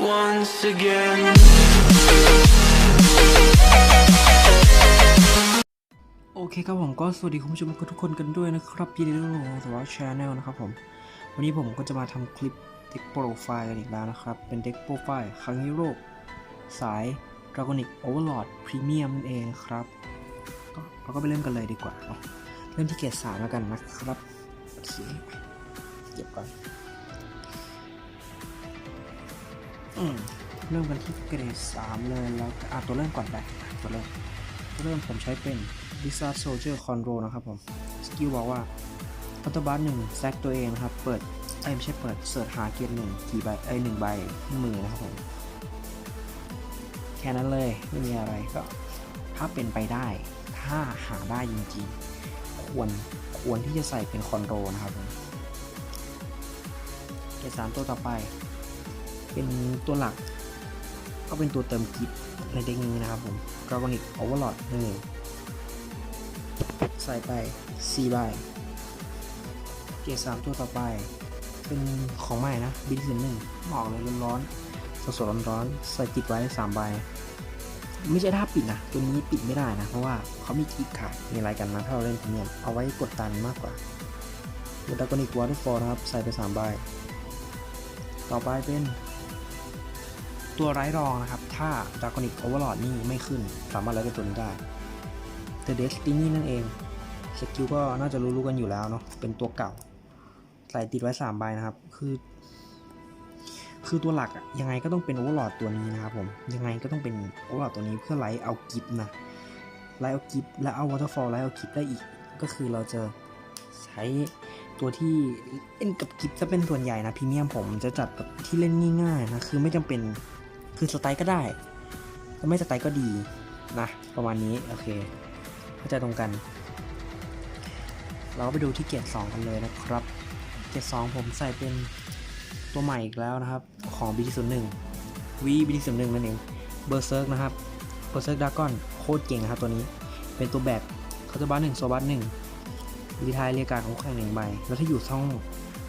once again. โอเคครับผมก็สวัสดีคุณผู้ชมทุกคนกันด้วยนะครับยินดีต้อนรับสู่สวอชาแนลนะครับผมวันนี้ผมก็จะมาทำคลิปเด็กโปรไฟล์กันอีกแล้วนะครับ เป็นเด็กโปรไฟล์ครั้งฮีโร่สาย Dragonic Overlord Premium นั่นเองครับก็เราก็ไปเริ่มกันเลยดีกว่าเนาะเริ่มที่เกรดสามแล้วกันนะครับโอเคเก็บก่อน เริ่มกันที่เกรดสามเลยแล้วอะตัวเริ่มก่อนได้อะตัวเริ่มเริ่มผมใช้เป็น Wizard Soldier Control นะครับผม สกิลบอกว่าอัตบัสหนึ่งแซกตัวเองนะครับ เปิดไอ้ไม่ใช่เปิดเสิร์ชหาเกียร์หนึ่งกี่ใบไอ้หนึ่งใบมือนะครับผมแค่นั้นเลยไม่มีอะไรก็ ถ้าเป็นไปได้ ถ้าหาได้จริงๆ ควรควรที่จะใส่เป็นคอนโรนะครับผมเกร์สามตัวต่อไป เป็นตัวหลัก ก็เป็นตัวเติมกิฟในเด็กนี้นะครับผม Dragonic Overlord หนึ่งใส่ไป4ใบเกียร์สามตัวต่อไป เป็นของใหม่นะบินถึงหนึ่งหมอกเลยร้อนๆสดๆร้อนๆใส่ติดไว้สามใบไม่ใช่ท่าปิดนะ ตัวนี้ปิดไม่ได้นะ เพราะว่าเขามีกิฟขายมีอะไรกันนะถ้าเราเล่นพรีเมียมเอาไว้กดดันมากกว่าตัวดากอนิกวอเตอร์ฟอลนะครับ ใส่ไปสามใบต่อไปเป็น ตัวไร้รองนะครับ ถ้า Dragonic Overlord นี่ไม่ขึ้น สามารถไล่เป็นตัวนี้ได้ The Destiny นั่นเอง สกิลก็น่าจะรู้ๆกันอยู่แล้วเนาะ เป็นตัวเก่า ใส่ติดไว้3ใบนะครับ คือ คือตัวหลักอะยังไงก็ต้องเป็น Overlord ตัวนี้นะครับผม ยังไงก็ต้องเป็น Overlord ตัวนี้เพื่อไล่เอากิฟนะไล่เอากิฟและเอา Waterfall ไล่เอากิฟได้อีก ก็คือเราจะใช้ตัวที่เล่นกับกิฟจะเป็นส่วนใหญ่นะพรีเมียมผมจะจัดแบบที่เล่นง่ายๆนะคือไม่จำเป็น คือสไตล์ก็ได้ถ้าไม่สไตล์ก็ดีนะ ประมาณนี้ โอเคเข้าใจตรงกัน เราก็ไปดูที่เกียร์สองกันเลยนะครับ เกียร์สองผมใส่เป็นตัวใหม่อีกแล้วนะครับ ของ BT01 V BT01 นั่นเองเบอร์เซิร์กนะครับเบอร์เซิร์กดากอนโคตรเก่งนะครับตัวนี้ เป็นตัวแบบคาร์บัสหนึ่งโซบัสหนึ่งวีทายเรียกการของแข่งหนึ่งใบ แล้วถ้าอยู่ช่อง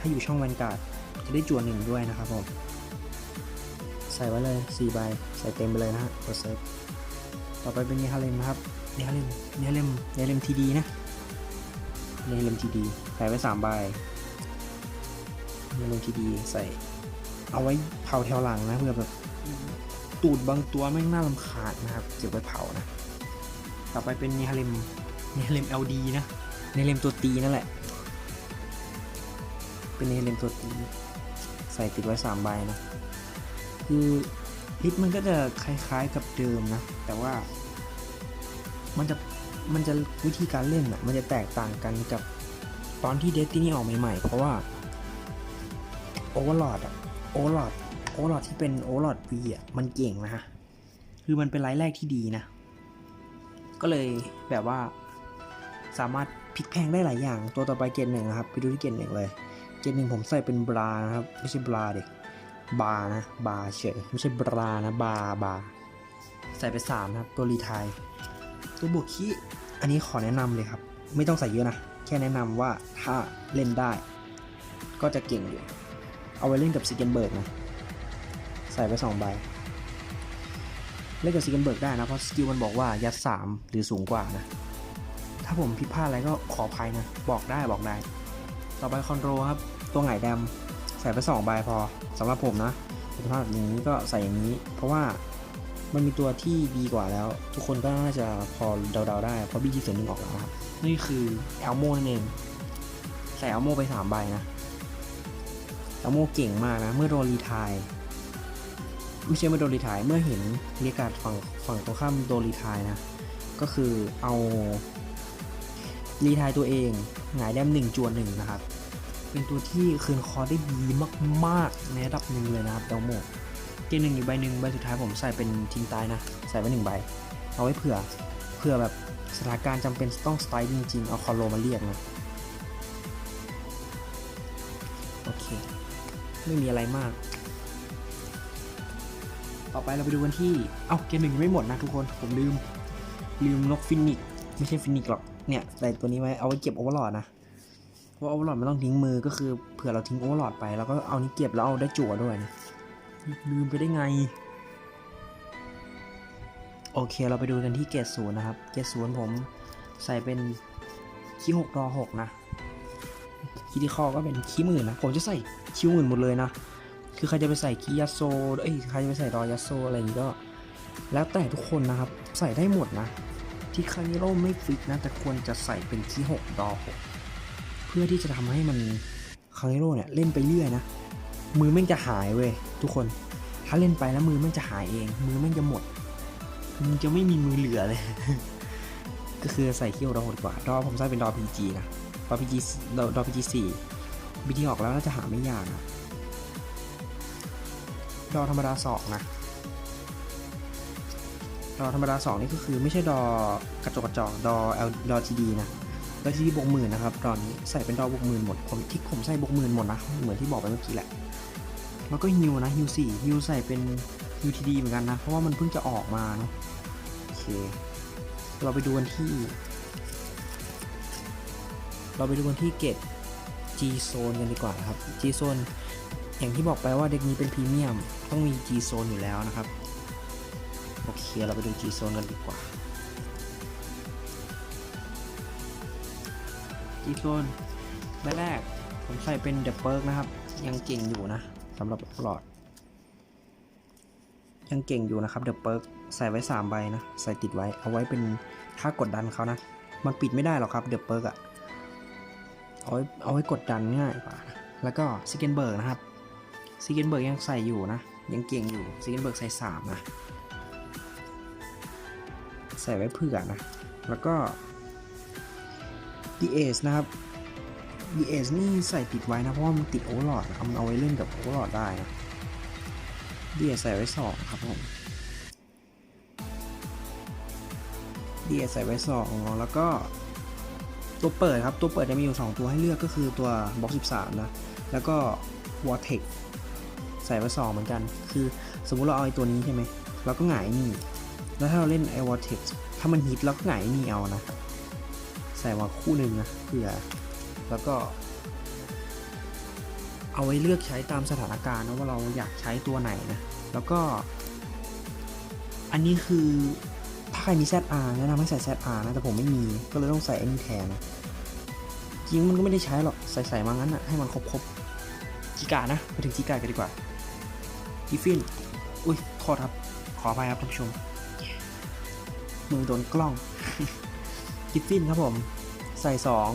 ถ้าอยู่ช่องแวนการ์ดจะได้จวนหนึ่งด้วยนะครับผม ใส่ไว้เลย4ใบใส่เต็มไปเลยนะฮะตัวเซิร์ฟต่อไปเป็นเนฮาเลมนะครับเนฮาเลมเนฮาเลมเนฮาเลมทีดีนะเนฮาเลมทีดีใส่ไว้3ใบเนฮาเลมทีดีใส่ เอาไว้เผาแถวหลังนะเพื่อแบบตูดบางตัวไม่งน่าลำคาญนะครับเก็บไว้เผานะ ต่อไปเป็นเนฮาเลมเนฮาเลม LD นะเนฮาเลมตัวตีนั่นแหละ เป็นเนฮาเลมตัวตีใส่ติดไว้3ใบนะ คือลิตมันก็จะคล้ายๆกับเดิมนะ แต่ว่ามันจะมันจะวิธีการเล่นอะมันจะแตกต่างกันกับตอนที่เดสตินี่ออกใหม่ๆ เพราะว่าโอเวอร์ลอดอะโอเวอร์ลอดโอเวอร์ลอดที่เป็นโอเวอร์ลอดวีอะมันเก่งนะฮะคือมันเป็นไลท์แรกที่ดีนะ ก็เลยแบบว่าสามารถพลิกแพงได้หลายอย่างตัวต่อไปเกณฑ์หนึ่งนะครับ ไปดูที่เกณฑ์หนึ่งเลย เกณฑ์หนึ่งผมใส่เป็นบรานะครับ ไม่ใช่บราเด็ก บาร์นะ บาร์เฉยไม่ใช่บรานะ บาร์บาร์ใส่ไปสามนะครับ ตัวรีไทายตัวบวกขี้อันนี้ขอแนะนำเลยครับ ไม่ต้องใส่เยอะนะ แค่แนะนำว่าถ้าเล่นได้ ก็จะเก่งอยู่ เอาไว้เล่นกับซิกเกนเบิร์กนะ ใส่ไปสองใบ เล่นกับซิกเกนเบิร์กได้นะ เพราะสกิลมันบอกว่ายัดสามหรือสูงกว่านะ ถ้าผมผิดพลาดอะไรก็ขออภัยนะ บอกได้บอกได้ ต่อไปคอนโทรครับ ตัวหงายแดม ใส่ไปสองใบพอสำหรับผมนะคุณภาพอย่างนี้ก็ใส่อย่างนี้ เพราะว่ามันมีตัวที่ดีกว่าแล้ว ทุกคนก็น่าจะพอเดาๆได้เพราะบีจีส่วนหนึ่งออกแล้วครับนี่คือแอลโมนั่นเองใส่แอลโมไปสามใบนะแอลโมเก่งมากนะ เมื่อโดนรีไทายไม่ใช่เมื่อโดนรีไทายเมื่อเห็นเรียกการดฝั่งฝั่งตรงข้ามโดนรีไทายนะ ก็คือเอารีไทายตัวเองหงายแดมหนึ่งจวนหนึ่งนะครับ เป็นตัวที่คืนคอได้ดีมากๆในระดับหนึ่งเลยนะครับเดลโมเกมหนึ่งอีกใบหนึ่งใบสุดท้ายผมใส่เป็นทิ้งตายนะ ใส่ไว้หนึ่งใบ เอาไว้เผื่อเผื่อแบบสถานการณ์จำเป็นต้องสไตล์จริงๆ เอาคอโลมาเรียกนะ โอเค ไม่มีอะไรมาก ต่อไปเราไปดูกันที่ เอ้าเกมหนึ่งยังไม่หมดนะทุกคน ผมลืม ลืมนกฟินิก ไม่ใช่ฟินิกหรอก เนี่ยใส่ตัวนี้ไว้เอาไว้เก็บโอเวอร์ลอดนะ เพราะโอเวอร์ลอดมันต้องทิ้งมือก็คือเผื่อเราทิ้งโอเวอร์ลอดไปแล้วก็เอานี้เก็บแล้วเอาได้จั่วด้วยนะลืมไปได้ไง โอเคเราไปดูกันที่เกรดศูนย์นะครับ เกรดศูนย์ผมใส่เป็นคีย์หกดอหกนะคีย์ที่ข้อก็เป็นคีย์หมื่นนะ ผมจะใส่คีย์หมื่นหมดเลยนะ คือใครจะไปใส่คีย์ยัสโซเอ้ยใครจะไปใส่ดอยัสโซอะไรอย่างนี้ก็แล้วแต่ทุกคนนะครับ ใส่ได้หมดนะ ที่คานิโร่ไม่ฟิกนะ แต่ควรจะใส่เป็นคีย์หกดอหก พื่อที่จะทำให้มันคานิโร่เนี่ยเล่นไปเรื่อยนะ มือแม่งจะหายเว้ยทุกคน ถ้าเล่นไปแล้วมือแม่งจะหายเอง มือแม่งจะหมดมึงจะไม่มีมือเหลือเลย ก็คือใส่เขี้ยวดอดีกว่า ดอผมใส่เป็นดอพีจีนะ ดอพีจีดอดอพีจีสี่วิธีออกแล้วน่าจะหาไม่ยากนะดอธรรมดาสองนะ ดอธรรมดาสองนี่ก็คือไม่ใช่ดอกระจกกระจอกดอ L ดอทีดีนะ ดอทีดีบวกหมื่นนะครับ ตอนนี้ใส่เป็นดอบวกหมื่นหมด ผมที่ผมใส่บวกหมื่นหมดนะ เหมือนที่บอกไปเมื่อกี้แหละ แล้วก็ฮิวนะฮิวสี่ฮิวใส่เป็น UTD เหมือนกันนะ เพราะว่ามันเพิ่งจะออกมาเนาะ โอเค เราไปดูกันที่ เราไปดูกันที่เกต G Zone กันดีกว่านะครับ G Zone อย่างที่บอกไปว่าเด็กนี้เป็นพรีเมียม ต้องมี G Zone อยู่แล้วนะครับ โอเค เราไปดู G Zone กันดีกว่า G Zone ใบแรก ผมใส่เป็น The Perk นะครับ ยังเก่งอยู่นะสำหรับหลอด ยังเก่งอยู่นะครับ The Perk ใส่ไว้ 3 ใบนะ ใส่ติดไว้เอาไว้เป็นถ้ากดดันเขานะ มันปิดไม่ได้หรอกครับ The Perk อะเอาไว้เอาไว้กดดันง่ายกว่าแล้วก็ซิกเกนเบิร์กนะครับซิกเกนเบิร์กยังใส่อยู่นะ ยังเก่งอยู่ซิกเกนเบิร์กใส่3นะใส่ไว้เผื่อนะ แล้วก็ DS นะครับ DS นี่ใส่ติดไว้นะ เพราะว่ามันติดโอเวอร์ลอดเอามันเอาไว้เล่นกับโอเวอร์ลอดได้นะเดียใส่ไว้สองครับผมดียใส่ไว้สองแล้วก็ตัวเปิดครับ ตัวเปิดจะมีอยู่ 2 ตัวให้เลือกก็คือตัวบล็อก13 นะ แล้วก็ w a r t e x ใส่ไว้2เหมือนกัน คือสมมุติเราเอาไอ้ตัวนี้ใช่ไหมเราก็หงายนี่ แล้วถ้าเราเล่นไอ้ w a r t e x ถ้ามันฮิตเราก็หงายนี่เอานะใส่มาคู่หนึ่งนะเผื่อแล้วก็ เอาไว้เลือกใช้ตามสถานการณ์นะว่าเราอยากใช้ตัวไหนนะ แล้วก็ อันนี้คือถ้าใครมี ZR แนะนำให้ใส่ ZR นะ แต่ผมไม่มีก็เลยต้องใส่ไอ้นี่แทนนะจริงมันก็ไม่ได้ใช้หรอกใส่ใส่มางั้นอะให้มันครบครบจิกานะไปถึงจิกากันดีกว่ากิฟฟินอุ้ยโทษครับ ขออภัยครับท่านผู้ชมมือโดนกล้องกิฟฟินครับผม ส่สอง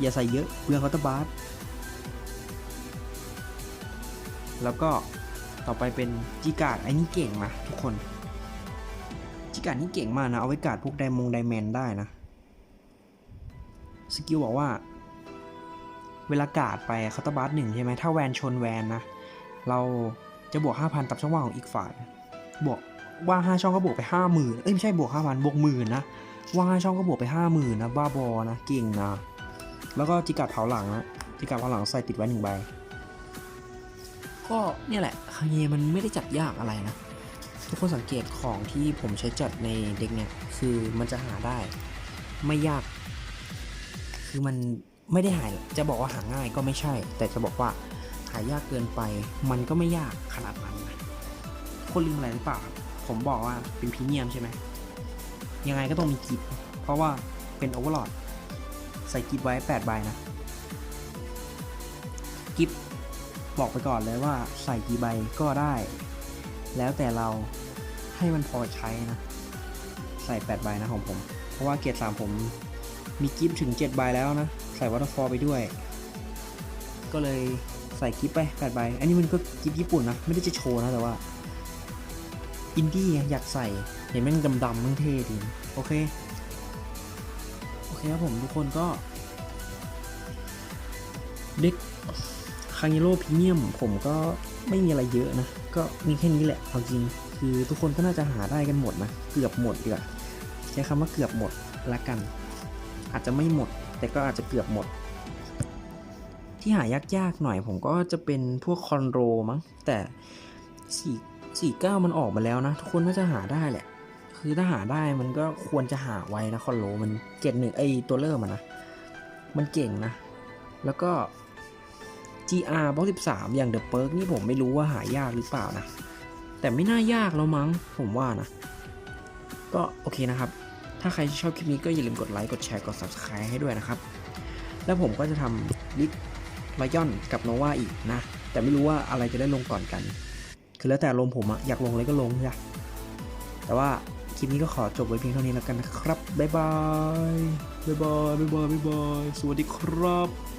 อย่าใส่เยอะเปลืองคอตบาร์แล้วก็ต่อไปเป็นจิกาดไอ้นี่เก่งนะทุกคน จิกาดนี่เก่งมากนะ เอาไว้กาดพวกไดมงไดแมนได้นะ สกิลบอกว่า เวลากาดไปคาน์เตอร์บัสหนึ่งใช่ไหมถ้าแวนชนแวนนะ เราจะบวก 5,000 ตับช่องว่างของอีกฝ่ายบวกว่า 5 ช่องก็บวกไป 50,000 เอ้ย ไม่ใช่บวก 5,000 บวกหมื่นนะ ว่าง5ช่องก็บวกไป50,000นะบ้าบอนะเก่งนะ แล้วก็จิกาดเผาหลังนะจิกาดเผาหลังใส่ติดไว้หนึ่งใบ ก็เนี่ยแหละคาเยมันไม่ได้จัดยากอะไรนะ ทุกคนสังเกตของที่ผมใช้จัดในเด็กเนี่ยคือมันจะหาได้ ไม่ยาก คือมันไม่ได้หายจะบอกว่าหาง่ายก็ไม่ใช่ แต่จะบอกว่าหายากเกินไป มันก็ไม่ยากขนาดนั้นคนลืมอะไรหรือเปล่า ผมบอกว่าเป็นพรีเมียมใช่ไหม ยังไงก็ต้องมีกิฟเพราะว่าเป็นโอเวอร์ลอดใส่กิฟไว้8ใบนะ กิฟบอกไปก่อนเลยว่าใส่กี่ใบก็ได้ แล้วแต่เราให้มันพอใช้นะ ใส่8ใบนะของผม เพราะว่าเกียรติ3ผมมีกิฟถึง7ใบแล้วนะ ใส่วอเตอร์ฟอลไปด้วย ก็เลยใส่กิฟไป8ใบ อันนี้มันก็กิฟญี่ปุ่นนะ ไม่ได้จะโชว์นะแต่ว่า อินดี้อยากใส่ เห็นแม่งดำๆมันเท่ดีโอเค โอเคครับผมทุกคนก็ เด็กคาง i โร่พรีเมียมผมก็ไม่มีอะไรเยอะนะ ก็มีแค่นี้แหละเอาจริง คือทุกคนก็น่าจะหาได้กันหมดนะ เกือบหมดดีกว่าใช้คำว่าเกือบหมดละกัน อาจจะไม่หมด แต่ก็อาจจะเกือบหมด ที่หายากๆหน่อยผมก็จะเป็นพวกคอนโรมั้งแต่สี่สี่เก้ามันออกมาแล้วนะ ทุกคนน่าจะหาได้แหละ คือถ้าหาได้มันก็ควรจะหาไว้นะคอนโรมันเจ็ดหนึ่งไอตัวเริ่มอะนะ มันเก่งนะ แล้วก็ GR บล็อก13อย่าง The Perk นี่ผมไม่รู้ว่าหายากหรือเปล่านะ แต่ไม่น่ายากแล้วมั้งผมว่านะ ก็โอเคนะครับ ถ้าใครชอบคลิปนี้ก็อย่าลืมกดไลค์กดแชร์กด Subscribe ให้ด้วยนะครับ แล้วผมก็จะทำลิกไลยอนกับโนวาอีกนะ แต่ไม่รู้ว่าอะไรจะได้ลงก่อนกัน คือแล้วแต่ลมผมอะอยากลงอะไรก็ลงจ้ะ แต่ว่าคลิปนี้ก็ขอจบไว้เพียงเท่านี้แล้วกันนะครับ บ๊ายบาย บ๊ายบาย บ๊ายบาย บ๊ายบาย สวัสดีครับ